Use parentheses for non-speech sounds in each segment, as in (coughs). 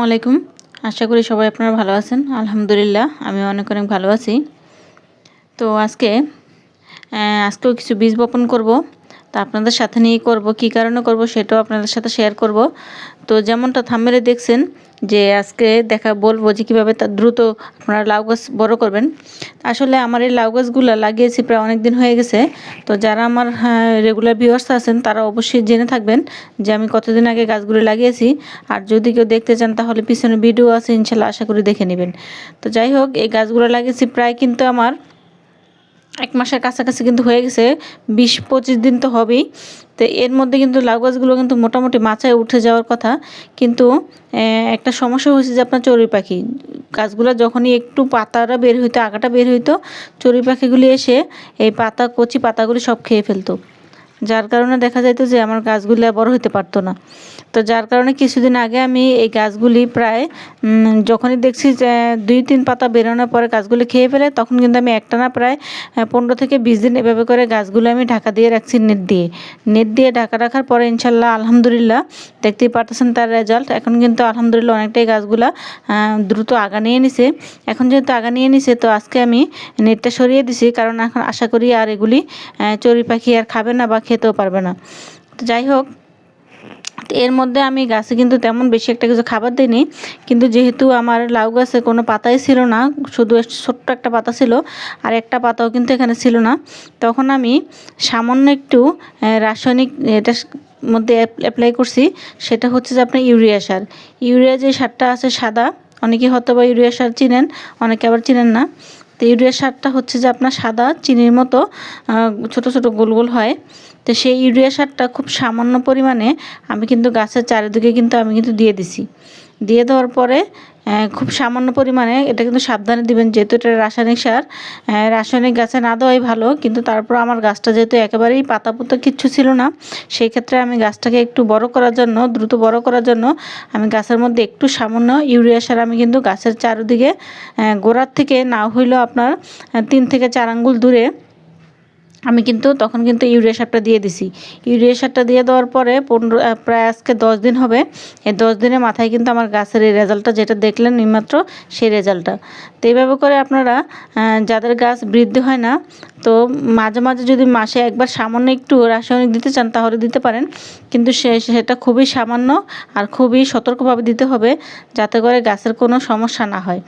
আসসালামু আলাইকুম। আশা করি সবাই আপনারা ভালো আছেন। আলহামদুলিল্লাহ, আমি অনেক অনেক ভালো আছি। তো আজকে আজকেও কিছু বীজ বপন করব। তা আপনাদের সাথে নিয়ে করব, কি কারণে করব সেটাও আপনাদের সাথে শেয়ার করব। তো যেমনটা থামেলে দেখছেন যে আজকে দেখা বলব যে কীভাবে তা দ্রুত আপনারা লাউ গাছ বড়ো করবেন। আসলে আমার এই লাউ গাছগুলো লাগিয়েছি প্রায় অনেক দিন হয়ে গেছে। তো যারা আমার রেগুলার ভিউয়ার্স আছেন, তারা অবশ্যই জেনে থাকবেন যে আমি কতদিন আগে গাছগুলো লাগিয়েছি। আর যদি কেউ দেখতে চান, তাহলে পিছনে ভিডিও আছে, ইনশাল্লাহ আশা করি দেখে নেবেন। তো যাই হোক, এই গাছগুলো লাগিয়েছি প্রায় কিন্তু আমার এক মাসের কাছাকাছি কিন্তু হয়ে গেছে, বিশ পঁচিশ দিন তো হবেই। তো এর মধ্যে কিন্তু লাউ গাছগুলো কিন্তু মোটামুটি মাচায় উঠে যাওয়ার কথা। কিন্তু একটা সমস্যা হয়েছে যে আপনার চড়ুই পাখি। গাছগুলো যখনই একটু পাতাটা বের হইতো, আগাটা বের হইতো, চড়ুই পাখিগুলি এসে এই পাতা, কচি পাতাগুলি সব খেয়ে ফেলতো। যার কারণে দেখা যাইতো যে আমার গাছগুলি বড় হতে পারতো না। তো যার কারণে কিছুদিন আগে আমি এই গাছগুলি প্রায় যখনই দেখছি যে দুই, তিন পাতা বেরোনোর পরে গাছগুলি খেয়ে ফেলে, তখন কিন্তু আমি একটানা প্রায় পনেরো থেকে বিশ দিন এভাবে করে গাছগুলো আমি ঢাকা দিয়ে রাখছি নেট দিয়ে। নেট দিয়ে ঢাকা রাখার পরে ইনশাল্লাহ, আলহামদুলিল্লাহ, দেখতেই পারতেছেন তার রেজাল্ট এখন কিন্তু আলহামদুলিল্লাহ অনেকটাই গাছগুলা দ্রুত আগা নিয়ে নিছে। এখন যেহেতু আগা নিয়ে নিছে, তো আজকে আমি নেটটা সরিয়ে দিছি। কারণ এখন আশা করি আর এগুলি চড়ুই পাখি আর খাবে না বা খেতেও পারবে না। তো যাই হোক, এর মধ্যে আমি গাছে কিন্তু তেমন বেশি একটা কিছু খাবার দিইনি। কিন্তু যেহেতু আমার লাউ গাছে কোনো পাতাই ছিল না, শুধু ছোট্ট একটা পাতা ছিল, আর একটা পাতাও কিন্তু এখানে ছিল না, তখন আমি সামান্য একটু রাসায়নিক এটা মধ্যে অ্যাপ্লাই করছি, সেটা হচ্ছে যে আপনার ইউরিয়া সার। ইউরিয়া যে সারটা আছে সাদা, অনেকে হয়তো বা ইউরিয়া সার চিনেন, অনেকে আবার চিনেন না। তো ইউরিয়া সারটা হচ্ছে যে আপনার সাদা চিনির মতো ছোট ছোট গোল গোল হয়। তো সেই ইউরিয়া সারটা খুব সামান্য পরিমাণে আমি কিন্তু গাছের চারিদিকে কিন্তু আমি কিন্তু দিয়ে দিছি। দিয়ে দেওয়ার পরে খুব সামান্য পরিমাণে, এটা কিন্তু সাবধানে দিবেন, যেহেতু এটা রাসায়নিক সার রাসায়নিক গাছে না দেওয়াই ভালো, কিন্তু তারপর আমার গাছটা যেহেতু একেবারেই পাতা পুতো কিচ্ছু ছিল না, সেই ক্ষেত্রে আমি গাছটাকে একটু বড় করার জন্য, দ্রুত বড় করার জন্য আমি গাছের মধ্যে একটু সামান্য ইউরিয়া সার আমি কিন্তু গাছের চারিদিকে গোড়ার থেকে না হইলেও আপনার তিন থেকে চার আঙ্গুল দূরে আমি কিন্তু তখন কিন্তু ইউরিয়া সারটা দিয়ে দিছি। ইউরিয়া সারটা দিয়ে দেওয়ার পরে পনেরো প্রায় আজকে দশ দিন হবে। এই দশ দিনের মাথায় কিন্তু আমার গাছের এই রেজাল্টটা যেটা দেখলেন এইমাত্র সেই রেজাল্টটা। তো এইভাবে করে আপনারা যাদের গাছ বৃদ্ধি হয় না তো মাঝে মাঝে যদি মাসে একবার সামান্য একটু রাসায়নিক দিতে চান তাহলে দিতে পারেন। কিন্তু সে, সেটা খুবই সামান্য আর খুবই সতর্কভাবে দিতে হবে যাতে করে গাছের কোনো সমস্যা না হয়।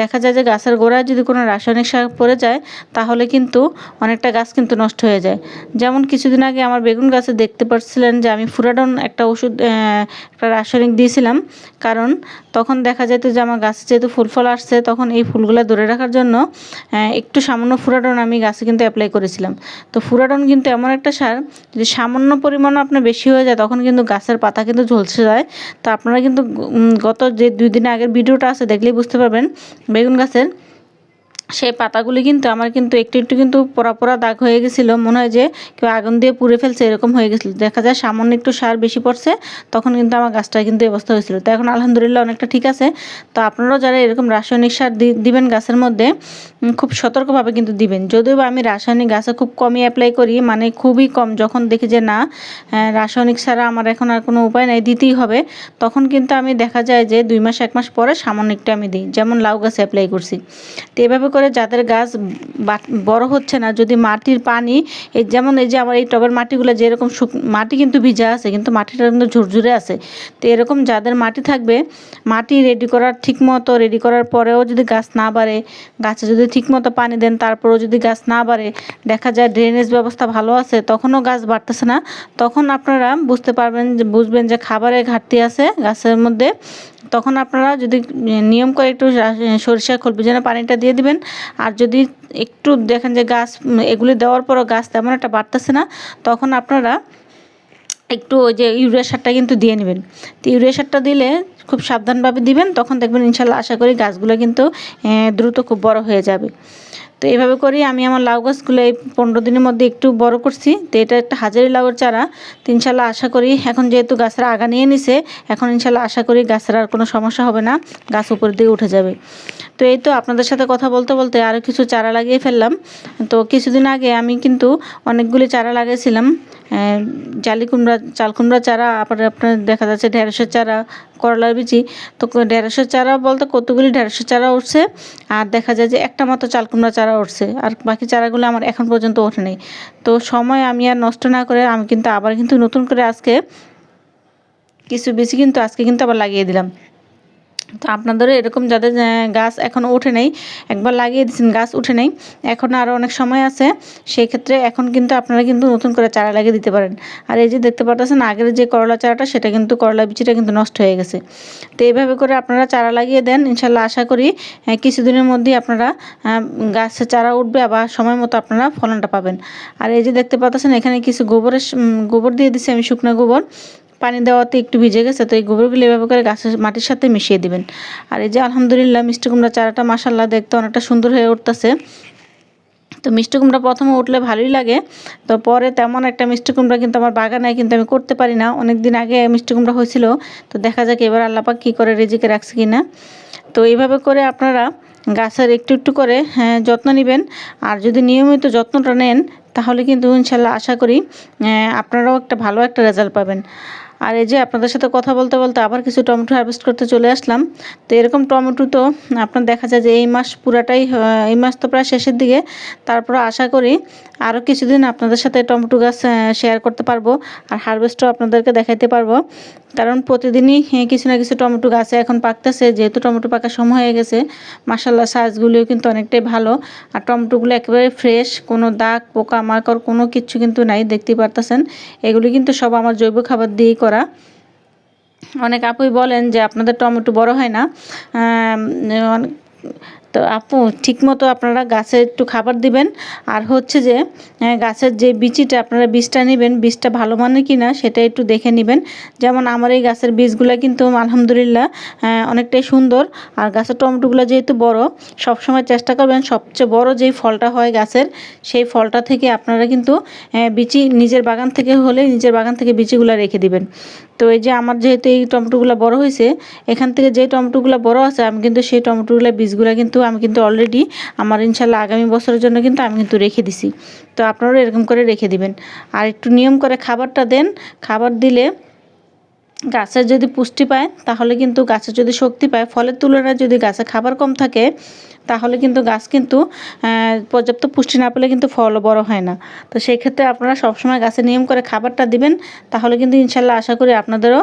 দেখা যায় যে গাছের গোড়ায় যদি কোনো রাসায়নিক সার পড়ে যায় তাহলে কিন্তু অনেকটা গাছ কিন্তু নষ্ট হয়ে যায়। যেমন কিছুদিন আগে আমার বেগুন গাছে দেখতে পাচ্ছিলেন যে আমি ফুরাডন একটা ওষুধ একটা রাসায়নিক দিয়েছিলাম। কারণ তখন দেখা যেত যে আমার গাছে যেহেতু ফুল ফল আসছে তখন এই ফুলগুলো ধরে রাখার জন্য একটু সামান্য ফুরাডন আমি গাছে কিন্তু অ্যাপ্লাই করেছিলাম। তো ফুরাডন কিন্তু এমন একটা সার, যদি সামান্য পরিমাণ আপনার বেশি হয়ে যায়, তখন কিন্তু গাছের পাতা কিন্তু ঝলসে যায়। তো আপনারা কিন্তু গত যে দুই দিন আগের ভিডিওটা আছে, দেখলেই বুঝতে পারবেন বেগুন গাছের। সেই পাতাগুলি কিন্তু আমার কিন্তু একটু একটু কিন্তু পোড়া পোড়া দাগ হয়ে গেছিল। মনে হয় যে কেউ আগুন দিয়ে পুড়ে ফেলছে, এরকম হয়ে গেছিল। দেখা যায় সামান্য একটু সার বেশি পড়ছে, তখন কিন্তু আমার গাছটা কিন্তু অবস্থা হয়েছিল। তো এখন আলহামদুলিল্লাহ অনেকটা ঠিক আছে। তো আপনারাও যারা এরকম রাসায়নিক সার দিবেন গাছের মধ্যে খুব সতর্কভাবে কিন্তু দিবেন। যদিও বা আমি রাসায়নিক গাছে খুব কমই অ্যাপ্লাই করি মানে খুবই কম। যখন দেখি যে না রাসায়নিক ছাড়া আমার এখন আর কোনো উপায় নাই, দিতেই হবে। তখন কিন্তু আমি দেখা যায় যে দুই মাস, এক মাস পরে সামান্য একটু আমি দিই। যেমন লাউ গাছে অ্যাপ্লাই করছি। তো এভাবে করে যাদের গাছ বড় হচ্ছে না, যদি মাটির পানি, এই যেমন এই যে আমার এই টবের মাটিগুলো যেরকম শুক, মাটি কিন্তু ভিজা আছে, কিন্তু মাটিটা কিন্তু ঝুরঝুরে আছে। তো এরকম যাদের মাটি থাকবে, মাটি রেডি করার ঠিক মতো রেডি করার পরেও যদি গাছ না বাড়ে, গাছে যদি ঠিক মতো পানি দেন, তারপরেও যদি গাছ না বাড়ে, দেখা যায় ড্রেনেজ ব্যবস্থা ভালো আছে, তখনও গাছ বাড়তেছে না। তখন আপনারা বুঝতে পারবেন যে, বুঝবেন যে খাবারের ঘাটতি আছে গাছের মধ্যে। তখন আপনারা যদি নিয়ম করে একটু সরিষা খোল যেন পানিটা দিয়ে দিবেন। আর যদি একটু দেখেন যে গাছ এগুলি দেওয়ার পরও গাছ তেমন একটা বাড়তেছে না, তখন আপনারা একটু ওই যে ইউরিয়া সারটা কিন্তু দিয়ে নেবেন। তো ইউরিয়া সারটা দিলে খুব সাবধানভাবে দিবেন, তখন দেখবেন ইনশাল্লাহ আশা করি গাছগুলো কিন্তু দ্রুত খুব বড় হয়ে যাবে। তো এইভাবে করি আমি আমার লাউ গাছগুলো এই পনেরো দিনের মধ্যে একটু বড় করছি। তো এটা একটা হাজারি লাউয়ের চারা। তো ইনশাল্লাহ আশা করি এখন যেহেতু গাছরা আগা নিয়ে নিছে, এখন ইনশাল্লাহ আশা করি গাছের আর কোনো সমস্যা হবে না, গাছ উপরের দিকে উঠে যাবে। তো এই তো আপনাদের সাথে কথা বলতে বলতে আরও কিছু চারা লাগিয়ে ফেললাম। তো কিছুদিন আগে আমি কিন্তু অনেকগুলি চারা লাগিয়েছিলাম জালি কুমড়া, চাল কুমড়া চারা আবার আপনার দেখা যাচ্ছে ঢেঁড়সের চারা, করলার বিচি। তো ঢেঁড়সের চারা বলতে কতগুলি ঢেঁড়সের চারা উঠছে? আর দেখা যায় যে একটা মাত্র চাল কুমড়া চারা উঠছে। আর বাকি চারাগুলো আমার এখন পর্যন্ত ওঠে নেই। তো সময় আমি আর নষ্ট না করে আমি কিন্তু আবার কিন্তু নতুন করে আজকে কিছু বেশি কিন্তু আজকে কিন্তু আবার লাগিয়ে দিলাম। তো আপনাদেরও এরকম যাদের গাছ এখনও ওঠে নেই, একবার লাগিয়ে দিয়েছেন, গাছ উঠে নেই, এখন আরও অনেক সময় আছে সেই ক্ষেত্রে এখন কিন্তু আপনারা কিন্তু নতুন করে চারা লাগিয়ে দিতে পারেন। আর এই যে দেখতে পাচ্ছেন আগের যে করলা চারাটা, সেটা কিন্তু করলা বিচিটা কিন্তু নষ্ট হয়ে গেছে। তো এইভাবে করে আপনারা চারা লাগিয়ে দেন, ইনশাল্লাহ আশা করি কিছুদিনের মধ্যেই আপনারা গাছের চারা উঠবে আবার সময় মতো আপনারা ফলনটা পাবেন। আর এই যে দেখতে পাচ্ছেন এখানে কিছু গোবরের গোবর দিয়ে দিচ্ছি আমি, শুকনো গোবর। পানি দেওয়াতে একটু ভিজে গেছে তো এই গোবরগুলো এভাবে করে গাছের মাটির সাথে মিশিয়ে দিবেন। আর এই যে আলহামদুলিল্লাহ মিষ্টি কুমড়া চারাটা মাসাল্লাহ দেখতে অনেকটা সুন্দর হয়ে উঠতেছে। তো মিষ্টি কুমড়া প্রথমে উঠলে ভালোই লাগে তো পরে তেমন একটা মিষ্টি কুমড়া কিন্তু আমার বাগানে কিন্তু আমি করতে পারি না। অনেক দিন আগে মিষ্টি কুমড়া হয়েছিল তো দেখা যাক এবার আল্লাপাক কী করে রেজিকে রাখছে কি না তো এইভাবে করে আপনারা গাছের একটু একটু করে হ্যাঁ, যত্ন নেবেন। আর যদি নিয়মিত যত্নটা নেন তাহলে কিন্তু ইনশাল্লাহ আশা করি আপনারাও একটা ভালো একটা রেজাল্ট পাবেন। আর এই যে আপনাদের সাথে কথা বলতে বলতে আবার কিছু টমেটো হারভেস্ট করতে চলে আসলাম। তো এরকম টমেটো তো আপনার দেখা যায় যে এই মাস পুরাটাই এই মাস তো প্রায় শেষের দিকে। তারপর আশা করি আরও কিছুদিন আপনাদের সাথে টমেটো গাছ শেয়ার করতে পারব আর হারভেস্টও আপনাদেরকে দেখাইতে পারব। কারণ প্রতিদিনই কিছু না কিছু টমেটো গাছে এখন পাকতেছে, যেহেতু টমেটো পাকার সময় হয়ে গেছে মাসাল্লাহ সাইজগুলিও কিন্তু অনেকটাই ভালো। আর টমেটোগুলো একেবারে ফ্রেশ কোনো দাগ পোকা মাকড় কোনো কিছু কিন্তু নাই, দেখতেই পারতেছেন। এগুলি কিন্তু সব আমার জৈব খাবার দিয়েই করা। অনেক আপুই বলেন যে, আপনাদের টমেটো বড় হয় না। তো আপু, ঠিকমতো আপনারা গাছে একটু খাবার দিবেন। আর হচ্ছে যে গাছের যে বিচিটা আপনারা বীজটা নেবেন, বীজটা ভালো মানে কি না সেটা একটু দেখে নেবেন। যেমন আমার এই গাছের বীজগুলো কিন্তু আলহামদুলিল্লাহ অনেকটাই সুন্দর। আর গাছের টমেটোগুলো যেহেতু বড়, সবসময় চেষ্টা করবেন সবচেয়ে বড় যেই ফলটা হয় গাছের, সেই ফলটা থেকে আপনারা কিন্তু বিচি নিজের বাগান থেকে হলে নিজের বাগান থেকে বিচিগুলো রেখে দিবেন। তো এই যে আমার যেহেতু এই টমেটোগুলো বড় হয়েছে, এখান থেকে যে টমেটোগুলো বড় আছে, আমি কিন্তু সেই টমেটোগুলো, বীজগুলো কিন্তু আমি কিন্তু অলরেডি আমার ইনশাল্লাহ আগামী বছরের জন্য কিন্তু আমি কিন্তু রেখে দিছি। তো আপনারাও এরকম করে রেখে দিবেন। আর একটু নিয়ম করে খাবারটা দেন। খাবার দিলে গাছের যদি পুষ্টি পায়, তাহলে কিন্তু গাছের যদি শক্তি পায়, ফলের তুলনায় যদি গাছে খাবার কম থাকে তাহলে কিন্তু গাছ কিন্তু পর্যাপ্ত পুষ্টি না পেলে কিন্তু ফলও বড় হয় না। তো সেই ক্ষেত্রে আপনারা সবসময় গাছে নিয়ম করে খাবারটা দিবেন, তাহলে কিন্তু ইনশাল্লাহ আশা করি আপনাদেরও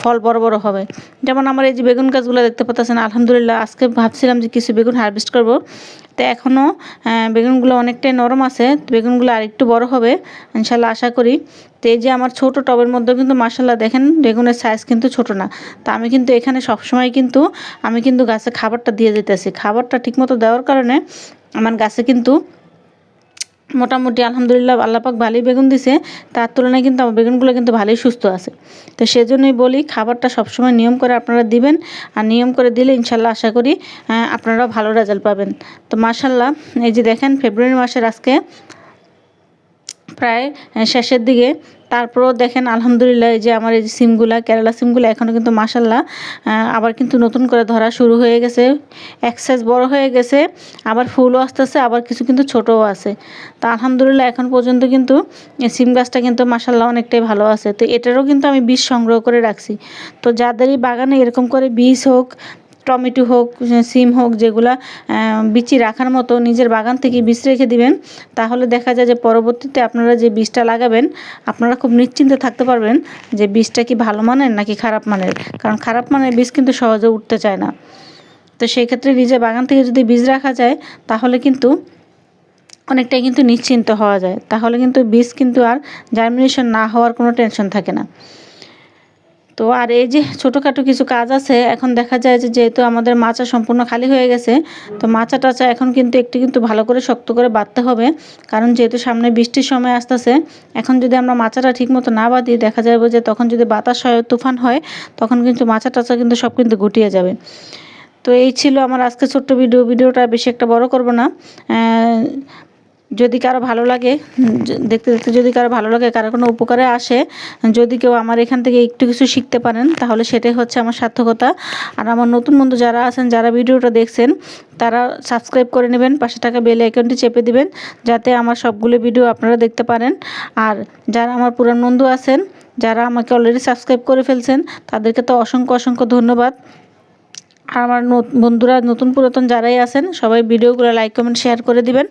ফল বড় বড় হবে। যেমন আমার এই যে বেগুন গাছগুলো দেখতে পাচ্ছেন, আলহামদুলিল্লাহ আজকে ভাবছিলাম যে কিছু বেগুন হারভেস্ট করব। তো এখনও বেগুনগুলো অনেকটাই নরম আছে, বেগুনগুলো আরেকটু বড় হবে, ইনশাল্লাহ আশা করি। তো এই যে আমার ছোট টবের মধ্যে কিন্তু মাসাল্লাহ দেখেন, বেগুনের সাইজ কিন্তু ছোট না। তা আমি কিন্তু এখানে সবসময় কিন্তু, আমি কিন্তু গাছে খাবারটা দিয়ে যেতেছি খাবারটা ঠিকমতো দেওয়ার কারণে আমার গাছে কিন্তু মোটামুটি আলহামদুলিল্লাহ আল্লাপাক ভালোই বেগুন দিছে। তার তুলনায় কিন্তু আমার বেগুনগুলো কিন্তু ভালোই সুস্থ আছে। তো সেজন্যই বলি, খাবারটা সবসময় নিয়ম করে আপনারা দিবেন। আর নিয়ম করে দিলে ইনশাল্লাহ আশা করি আপনারাও ভালো রেজাল্ট পাবেন। তো মাশাল্লাহ, এই যে দেখেন, ফেব্রুয়ারি মাসের আজকে প্রায় শেষের দিকে। তারপরেও দেখেন, আলহামদুলিল্লাহ, এই যে আমার এই সিমগুলা, কেরালা সিমগুলো এখনও কিন্তু মাসাল্লাহ আবার কিন্তু নতুন করে ধরা শুরু হয়ে গেছে। এক সাইজ বড় হয়ে গেছে, আবার ফুলও আসতেছে, আবার কিছু কিন্তু ছোটও আছে। তা আলহামদুলিল্লাহ, এখন পর্যন্ত কিন্তু সিম গাছটা কিন্তু মাসাল্লাহ অনেকটাই ভালো আছে। তো এটারও কিন্তু আমি বীজ সংগ্রহ করে রাখছি। তো যাদেরই বাগানে এরকম করে বীজ হোক টমেটো হোক, সিম হোক, যেগুলা বিচি রাখার মতো নিজের বাগান থেকে বীজ রেখে দিবেন, তাহলে দেখা যায় যে পরবর্তীতে আপনারা যে বীজটা লাগাবেন, আপনারা খুব নিশ্চিন্তে থাকতে পারবেন যে বীজটা কি ভালো মানের নাকি খারাপ মানের, কারণ খারাপ মানের বীজ কিন্তু সহজে উঠতে চায় না। তো সেই ক্ষেত্রে নিজের বাগান থেকে যদি বীজ রাখা যায়, তাহলে কিন্তু অনেকটাই কিন্তু নিশ্চিন্ত হওয়া যায়। তাহলে কিন্তু বীজ কিন্তু আর জার্মিনেশন না হওয়ার কোনো টেনশন থাকে না। তো আর এই যে ছোটোখাটো কিছু কাজ আছে, এখন দেখা যায় যে যেহেতু আমাদের মাচা সম্পূর্ণ খালি হয়ে গেছে, তো মাচা টাচা এখন কিন্তু একটু কিন্তু ভালো করে শক্ত করে বাঁধতে হবে। কারণ যেহেতু সামনে বৃষ্টির সময় আসতেছে, এখন যদি আমরা মাচাটা ঠিকমতো না বাঁধি, দেখা যাবে যে তখন যদি বাতাস হয়, তুফান হয়, তখন কিন্তু মাচা টাচা কিন্তু সব কিন্তু গুটিয়ে যাবে। তো এই ছিল আমার আজকে ছোট্ট ভিডিও। ভিডিওটা বেশি একটা বড় করব না। যদি কারও ভালো লাগে দেখতে দেখতে যদি কারও ভালো লাগে, কারও কোনো উপকারে আসে, যদি কেউ আমার এখান থেকে একটু কিছু শিখতে পারেন, তাহলে সেটাই হচ্ছে আমার সার্থকতা। আর আমার নতুন বন্ধু যারা আছেন, যারা ভিডিওটা দেখছেন, তারা সাবস্ক্রাইব করে নেবেন, পাশে থাকা বেল আইকনটি চেপে দিবেন, যাতে আমার সবগুলো ভিডিও আপনারা দেখতে পারেন। আর যারা আমার পুরান বন্ধু আছেন, যারা আমাকে অলরেডি সাবস্ক্রাইব করে ফেলছেন, তাদেরকে তো অসংখ্য অসংখ্য ধন্যবাদ। আর আমার বন্ধুরা, নতুন পুরাতন যারাই আছেন, সবাই ভিডিওগুলো লাইক কমেন্ট শেয়ার করে দিবেন,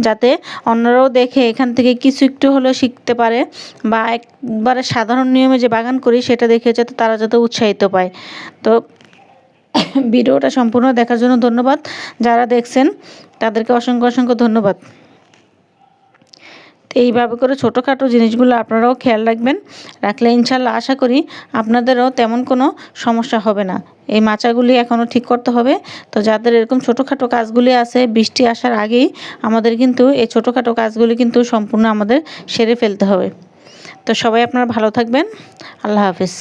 যাতে অন্যরাও দেখে এখান থেকে কিছু একটু হলেও শিখতে পারে বা একবারে সাধারণ নিয়মে যে বাগান করি সেটা দেখে যাতে তারা যাতে উৎসাহিত পায়। তো (coughs) ভিডিওটা সম্পূর্ণ দেখার জন্য ধন্যবাদ। যারা দেখছেন, তাদেরকে অসংখ্য অসংখ্য ধন্যবাদ। তো এইভাবে করে ছোটোখাটো জিনিসগুলো আপনারাও খেয়াল রাখবেন, রাখলে ইনশাল্লাহ আশা করি আপনাদেরও তেমন কোনো সমস্যা হবে না। এই মাচাগুলি এখনও ঠিক করতে হবে। তো যাদের এরকম ছোটোখাটো কাজগুলি আছে, বৃষ্টি আসার আগেই আমাদের কিন্তু এই ছোটোখাটো কাজগুলি কিন্তু সম্পূর্ণ আমাদের সেরে ফেলতে হবে। তো সবাই আপনারা ভালো থাকবেন। আল্লাহ হাফিজ।